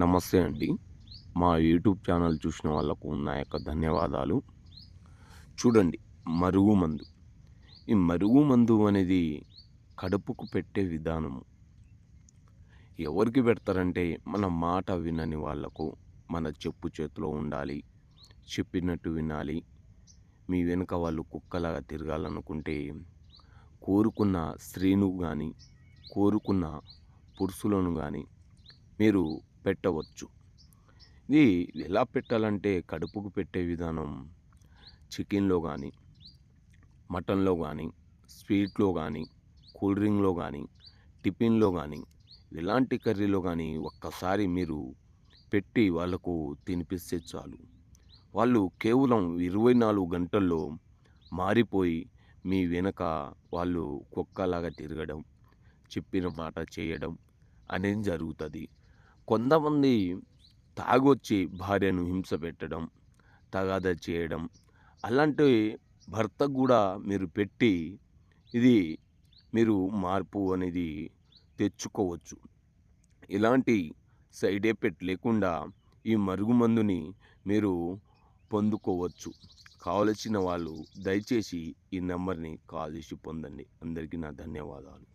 నమస్తే అండి. మా యూట్యూబ్ ఛానల్ చూసిన వాళ్ళకు నా యొక్క ధన్యవాదాలు. చూడండి మరుగు మందు. ఈ మరుగు మందు అనేది కడుపుకు పెట్టే విధానము. ఎవరికి పెడతారంటే మన మాట వినని వాళ్ళకు మన చెప్పు చేతిలో ఉండాలి చెప్పినట్టు వినాలి. మీ వెనుక వాళ్ళు కుక్కలాగా తిరగాలనుకుంటే కోరుకున్న స్త్రీను కానీ కోరుకున్న పురుషులను కానీ మీరు పెట్టవచ్చు. ఇది ఎలా పెట్టాలంటే కడుపుకు పెట్టే విధానం చికెన్లో కానీ మటన్లో కానీ స్వీట్లో కానీ కూల్ డ్రింక్లో కానీ టిఫిన్లో కానీ ఎలాంటి కర్రీలో కానీ ఒక్కసారి మీరు పెట్టి వాళ్ళకు తినిపిస్తే చాలు. వాళ్ళు కేవలం ఇరవై నాలుగు గంటల్లో మారిపోయి మీ వెనక వాళ్ళు కుక్కలాగా తిరగడం చెప్పిన మాట చేయడం అనేది జరుగుతుంది. కొంతమంది తాగొచ్చి భార్యను హింస పెట్టడం తగాద చేయడం అలాంటి భర్తకు కూడా మీరు పెట్టి ఇది మీరు మార్పు అనేది తెచ్చుకోవచ్చు. ఇలాంటి సైడ్ ఎఫెక్ట్ లేకుండా ఈ మరుగుమందుని మీరు పొందుకోవచ్చు. కావలసిన వాళ్ళు దయచేసి ఈ నెంబర్ని కాల్ చేసి పొందండి. అందరికీ నా ధన్యవాదాలు.